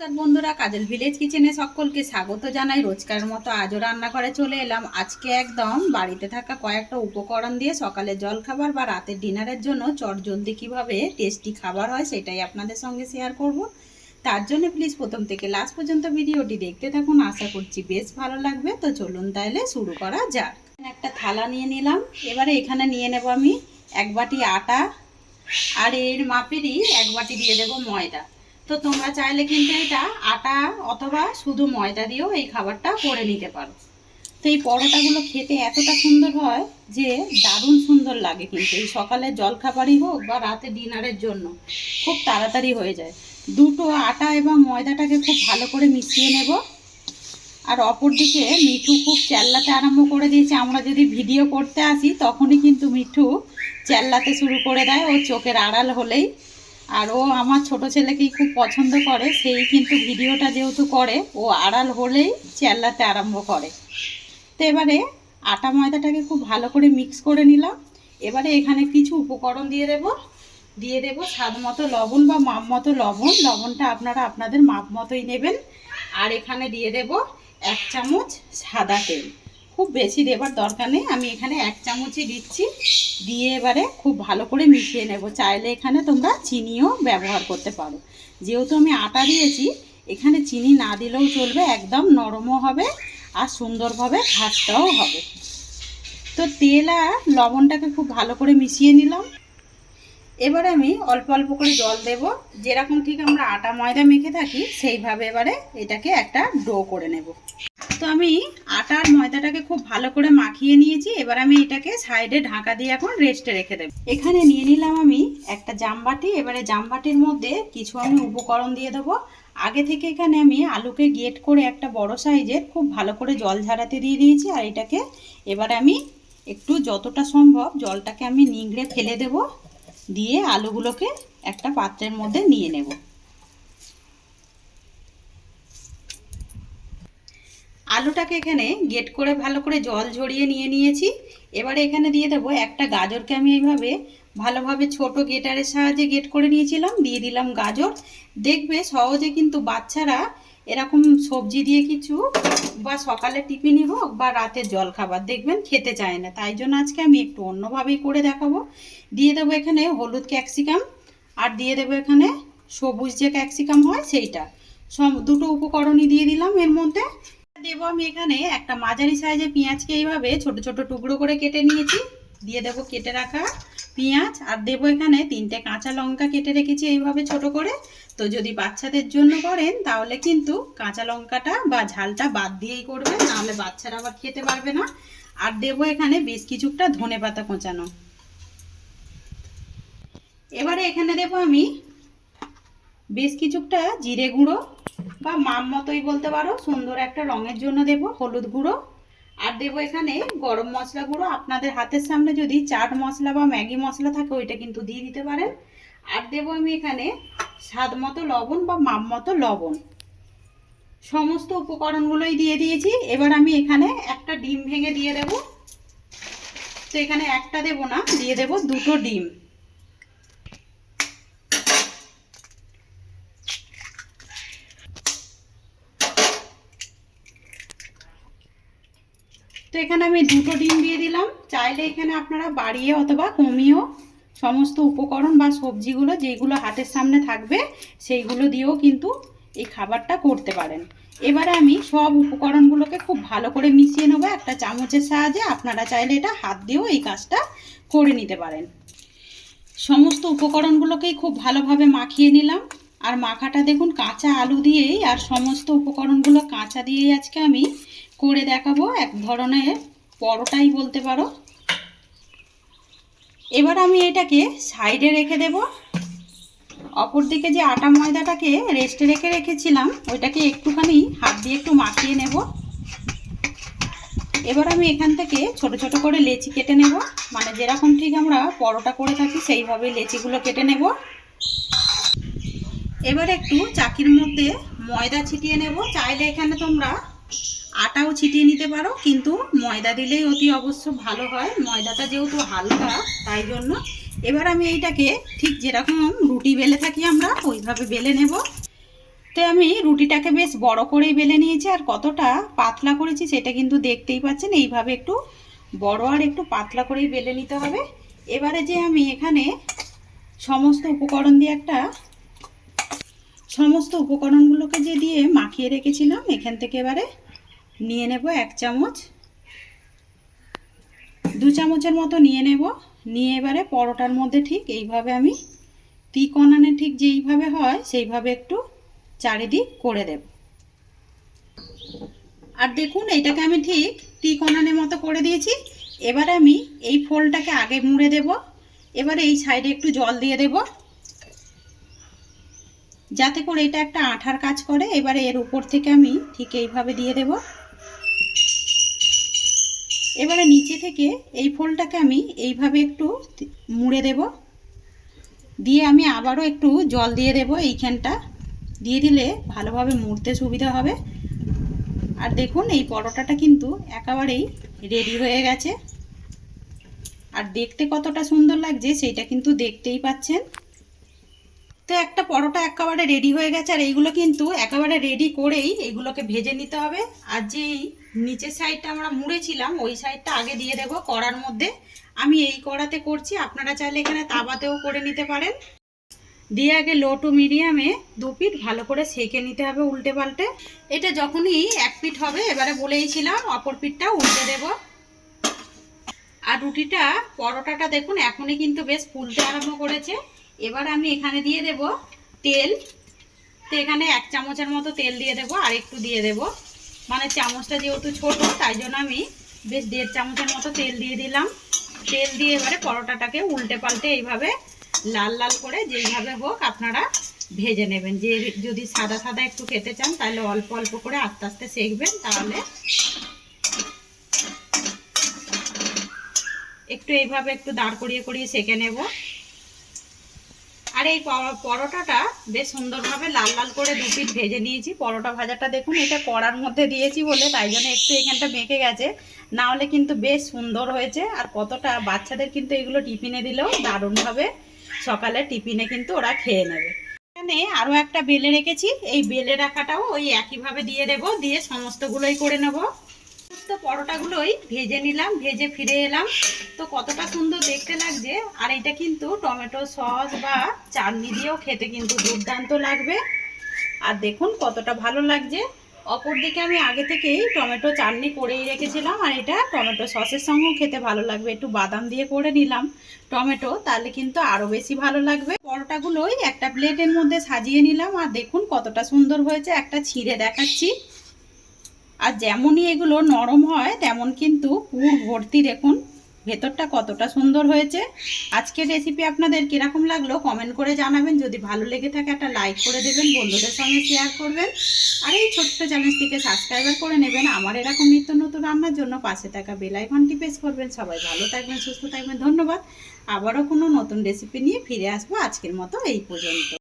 নমস্কার বন্ধুরা, কাজল ভিলেজ কিচেনে সকলকে স্বাগত জানাই। রোজকার মতো আজও রান্নাঘরে চলে এলাম। আজকে একদম বাড়িতে থাকা কয়েকটা উপকরণ দিয়ে সকালে জলখাবার বা রাতের ডিনারের জন্য চটজলদি কীভাবে টেস্টি খাবার হয় সেটাই আপনাদের সঙ্গে শেয়ার করব। তার জন্য প্লিজ প্রথম থেকে লাস্ট পর্যন্ত ভিডিওটি দেখতে থাকুন। আশা করছি বেশ ভালো লাগবে। তো চলুন তাহলে শুরু করা যাক। একটা থালা নিয়ে নিলাম। এবারে এখানে নিয়ে নেব আমি এক বাটি আটা আর এর মাপেরই এক বাটি দিয়ে দেবো ময়দা। তো তোমরা চাইলে কিন্তু এটা আটা অথবা শুধু ময়দা দিয়েও এই খাবারটা করে নিতে পারো। তো এই পরোটাগুলো খেতে এতটা সুন্দর হয় যে দারুণ সুন্দর লাগে কিন্তু। এই সকালে জলখাবারই হোক বা রাতে ডিনারের জন্য খুব তাড়াতাড়ি হয়ে যায়। দুটো আটা এবং ময়দাটাকে খুব ভালো করে মিশিয়ে নেব। আর অপর দিকে মিঠু খুব চেল্লাতে আরম্ভ করে দিয়েছে। আমরা যদি ভিডিও করতে আসি, তখনই কিন্তু মিঠু চেল্লাতে শুরু করে দেয়। ও চোখের আড়াল হলেই আর ও আমার ছোট ছেলেকেই খুব পছন্দ করে, সেই কিন্তু ভিডিওটা যেহেতু করে, ও আড়াল হলেই চেল্লাতে আরম্ভ করে। তো এবারে আটা ময়দাটাকে খুব ভালো করে মিক্স করে নিলাম। এবারে এখানে কিছু উপকরণ দিয়ে দেব। দিয়ে দেব স্বাদ মতো লবণ বা মাপ মতো লবণ। লবণটা আপনারা আপনাদের মাপ মতোই নেবেন। আর এখানে দিয়ে দেব এক চামচ সাদা তেল। খুব বেশি দেবার দরকার নেই। আমি এখানে এক চামচই দিচ্ছি। দিয়ে এবারে খুব ভালো করে মিশিয়ে নেব। চাইলে এখানে তোমরা চিনিও ব্যবহার করতে পারো। যেহেতু আমি আটা দিয়েছি, এখানে চিনি না দিলেও চলবে, একদম নরমও হবে আর সুন্দরভাবে ঘাসটাও হবে। তো তেল আর লবণটাকে খুব ভালো করে মিশিয়ে নিলাম। এবারে আমি অল্প অল্প করে জল দেব। যেরকম ঠিক আমরা আটা ময়দা মেখে থাকি, সেইভাবে এবারে এটাকে একটা ডো করে নেব। তো আমি আটা ময়দাটাকে খুব ভালো করে মাখিয়ে নিয়েছি। এবার আমি এটাকে সাইডে ঢাকা দিয়ে এখন রেস্টে রেখে দেবো। এখানে নিয়ে নিলাম আমি একটা জামবাটি। এবারে জামবাটির মধ্যে কিছু আমি উপকরণ দিয়ে দেবো। আগে থেকে এখানে আমি আলুকে গেট করে একটা বড় সাইজের খুব ভালো করে জল ঝাড়াতে দিয়ে দিয়েছি আর এটাকে এবার আমি একটু যতটা সম্ভব জলটাকে আমি নিংড়ে ফেলে দেব। দিয়ে আলুগুলোকে একটা পাত্রের মধ্যে নিয়ে নেব। আলুটাকে এখানে গেট করে ভালো করে জল ঝরিয়ে নিয়ে নিয়েছি। এবারে এখানে দিয়ে দেবো একটা গাজরকে আমি এইভাবে ভালোভাবে ছোট গেটারের সাহায্যে গেট করে নিয়েছিলাম, দিয়ে দিলাম গাজর। দেখবে সহজে কিন্তু বাচ্চারা এরকম সবজি দিয়ে কিছু বা সকালে টিফিনই হোক বা রাতের জল খাবার দেখবেন খেতে চায় না। তাই জন্য আজকে আমি একটু অন্যভাবেই করে দেখাবো। দিয়ে দেবো এখানে হলুদ ক্যাপসিকাম আর দিয়ে দেবো এখানে সবুজ যে ক্যাপসিকাম হয় সেইটা। সব দুটো উপকরণই দিয়ে দিলাম এর মধ্যে। দেবো আমি এখানে একটা মাঝারি সাইজে পেঁয়াজকে এইভাবে ছোট ছোট টুকরো করে কেটে নিয়েছি। দিয়ে দেবো কেটে রাখা পেঁয়াজ। আর দেবো এখানে তিনটে কাঁচা লঙ্কা কেটে রেখেছি এইভাবে ছোট করে। তো যদি বাচ্চাদের জন্য করেন, তাহলে কিন্তু কাঁচা লঙ্কাটা বা ঝালটা বাদ দিয়েই করবে নাহলে বাচ্চারা আবার খেতে পারবে না। আর দেবো এখানে বেশ কিছুটা ধনে পাতা কোঁচানো। এবারে এখানে দেবো আমি বেশ কিছুটা জিরে গুঁড়ো। বা মাম মতোই বলতে পারো। সুন্দর একটা রঙের জন্য দেব হলুদ গুঁড়ো। আর দেবো এখানে গরম মশলা গুঁড়ো। আপনাদের হাতের সামনে যদি চাট মশলা বা ম্যাগি মশলা থাকে, ওইটা কিন্তু দিয়ে দিতে পারেন। আর দেবো আমি এখানে স্বাদ মতো লবণ বা মাম মতো লবণ। সমস্ত উপকরণগুলোই দিয়ে দিয়েছি। এবার আমি এখানে একটা ডিম ভেঙে দিয়ে দেব। তো এখানে একটা দেব না, দিয়ে দেব দুটো ডিম। তো এখানে আমি দুটো ডিম দিয়ে দিলাম। চাইলে এখানে আপনারা বাড়িয়ে অথবা কমিয়েও সমস্ত উপকরণ বা সবজিগুলো যেগুলো হাতের সামনে থাকবে, সেইগুলো দিয়েও কিন্তু এই খাবারটা করতে পারেন। এবারে আমি সব উপকরণগুলোকে খুব ভালো করে মিশিয়ে নেব একটা চামচের সাহায্যে। আপনারা চাইলে এটা হাত দিয়েও এই কাজটা করে নিতে পারেন। সমস্ত উপকরণগুলোকেই খুব ভালোভাবে মাখিয়ে নিলাম। আর মাখাটা দেখুন, কাঁচা আলু দিয়েই আর সমস্ত উপকরণগুলো কাঁচা দিয়েই আজকে আমি করে দেখাবো এক ধরনের পরোটাই বলতে পারো। এবার আমি এটাকে সাইডে রেখে দেব। অপর দিকে যে আটা ময়দাটাকে রেস্টে রেখে রেখেছিলাম, ওইটাকে একটুখানি হাত দিয়ে একটু মাখিয়ে নেব। এবার আমি এখান থেকে ছোট ছোট করে লেচি কেটে নেব। মানে যেরকম ঠিক আমরা পরোটা করে থাকি সেইভাবে লেচিগুলো কেটে নেব। এবার একটু চাকির মধ্যে ময়দা ছিটিয়ে নেব। চাইলে এখানে তোমরা আটাও ছিটিয়ে নিতে পারো, কিন্তু ময়দা দিলেই অতি অবশ্য ভালো হয়। ময়দাটা যেহেতু হালকা, তাই জন্য। এবার আমি এইটাকে ঠিক যেরকম রুটি বেলে থাকি আমরা, ওইভাবে বেলে নেব। তো আমি রুটিটাকে বেশ বড় করেই বেলে নিয়েছি, আর কতটা পাতলা করেছি সেটা কিন্তু দেখতেই পাচ্ছেন। এইভাবে একটু বড় আর একটু পাতলা করেই বেলে নিতে হবে। এবারে যে আমি এখানে সমস্ত উপকরণ দিয়ে একটা সমস্ত উপকরণগুলোকে যে দিয়ে মাখিয়ে রেখেছিলাম, এখান থেকে এবারে নিয়ে নেব এক চামচ। দু চামচের মতো নিয়ে নেব। নিয়ে এবারে পরোটার মধ্যে ঠিক এইভাবে আমি তিকোনানে ঠিক যেইভাবে হয়, সেইভাবে একটু চারিদিক করে দেব। আর দেখুন, এইটাকে আমি ঠিক তিকোনানের মতো করে দিয়েছি। এবারে আমি এই ফোলটাকে আগে মুড়ে দেব। এবারে এই সাইডে একটু জল দিয়ে দেব। যাতে করে এটা একটা আঠার কাজ করে, এবারে এর উপর থেকে আমি ঠিক এইভাবে দিয়ে দেব। এবারে নিচে থেকে এই ফোলটাকে আমি এইভাবে একটু মুড়ে দেব। দিয়ে আমি আবারও একটু জল দিয়ে দেব এইখানটা দিয়ে দিলে ভালোভাবে মুড়তে সুবিধা হবে। আর দেখুন, এই পরোটাটা কিন্তু একেবারেই রেডি হয়ে গেছে। আর দেখতে কতটা সুন্দর লাগছে সেইটা কিন্তু দেখতেই পাচ্ছেন। তো একটা পরোটা একেবারে রেডি হয়ে গেছে, আর এইগুলো কিন্তু একেবারে রেডি করেই এইগুলোকে ভেজে নিতে হবে। আর যেই নিচের সাইডটা আমরা মুড়েছিলাম, ওই সাইডটা আগে দিয়ে দেবো কড়ার মধ্যে। আমি এই কড়াতে করছি, আপনারা চাইলে এখানে তাওয়াতেও করে নিতে পারেন। দিয়ে আগে লো টু মিডিয়ামে দু পিঠ ভালো করে সেকে নিতে হবে উল্টে পাল্টে। এটা যখনই এক পিঠ হবে, এবারে বলেইছিলাম, অপর পিঠটা উল্টে দেব। আর রুটিটা, পরোটাটা দেখুন, এখনই কিন্তু বেশ ফুলতে আরম্ভ করেছে। এবার আমি এখানে দিয়ে দেব তেল। তো এখানে এক চামচের মতো তেল দিয়ে দেব, আর একটু দিয়ে দেব। মানে চামচটা যেহেতু ছোট, তাই জন্য আমি বেশ দেড় চামচের মতো তেল দিয়ে দিলাম। তেল দিয়ে এবারে পরোটাটাকে উল্টে পাল্টে এইভাবে লাল লাল করে যেইভাবে হোক আপনারা ভেজে নেবেন। যে যদি সাদা সাদা একটু খেতে চান, তাহলে অল্প অল্প করে আস্তে আস্তে সেকবেন, তাহলে একটু এইভাবে একটু দাঁড় করিয়ে করিয়ে সেকে নেব। আর এই পরোটাটা বেশ সুন্দরভাবে লাল লাল করে দু পিঠ ভেজে নিয়েছি। পরোটা ভাজাটা দেখুন, এটা কড়ার মধ্যে দিয়েছি বলে, তাই জন্য একটু এখানটা বেঁকে গেছে। না হলে কিন্তু বেশ সুন্দর হয়েছে, আর কতটা বাচ্চাদের কিন্তু এগুলো টিফিনে দিলেও দারুণভাবে সকালে টিফিনে কিন্তু ওরা খেয়ে নেবে। এখানে আরও একটা বেলে রেখেছি, এই বেলে রাখাটাও ওই একইভাবে দিয়ে দেব, দিয়ে সমস্তগুলোই করে নেব। সমস্ত পরোটাগুলোই ভেজে নিলাম, ভেজে ফিরে এলাম। তো কতটা সুন্দর দেখতে লাগছে। আর এটা কিন্তু টমেটো সস বা চাটনি দিয়েও খেতে কিন্তু দুর্দান্ত লাগবে। আর দেখুন কতটা ভালো লাগছে। অপর দিকে আমি আগে থেকেই টমেটো চাটনি করেই রেখেছিলাম, আর এটা টমেটো সসের সঙ্গেও খেতে ভালো লাগবে। একটু বাদাম দিয়ে করে নিলাম টমেটো, তাহলে কিন্তু আরও বেশি ভালো লাগবে। পরোটাগুলোই একটা প্লেটের মধ্যে সাজিয়ে নিলাম, আর দেখুন কতটা সুন্দর হয়েছে। একটা ছিঁড়ে দেখাচ্ছি। আর যেমনই এগুলো নরম হয়, তেমন কিন্তু পুর ভর্তি দেখুন। ভেতরটা কতটা সুন্দর হয়েছে। আজকের রেসিপি আপনাদের কীরকম লাগল কমেন্ট করে জানাবেন। যদি ভালো লেগে থাকে একটা লাইক করে দেবেন, বন্ধুদের সঙ্গে শেয়ার করবেন। আর এই ছোট্ট চ্যানেলটিকে সাবস্ক্রাইবার করে নেবেন। আমার এরকম নিত্য নতুন রান্নার জন্য পাশে থাকা বেলাইকনটি প্রেস করবেন। সবাই ভালো থাকবেন, সুস্থ থাকবেন। ধন্যবাদ। আবারও কোনো নতুন রেসিপি নিয়ে ফিরে আসব আজকের মতো এই পর্যন্ত।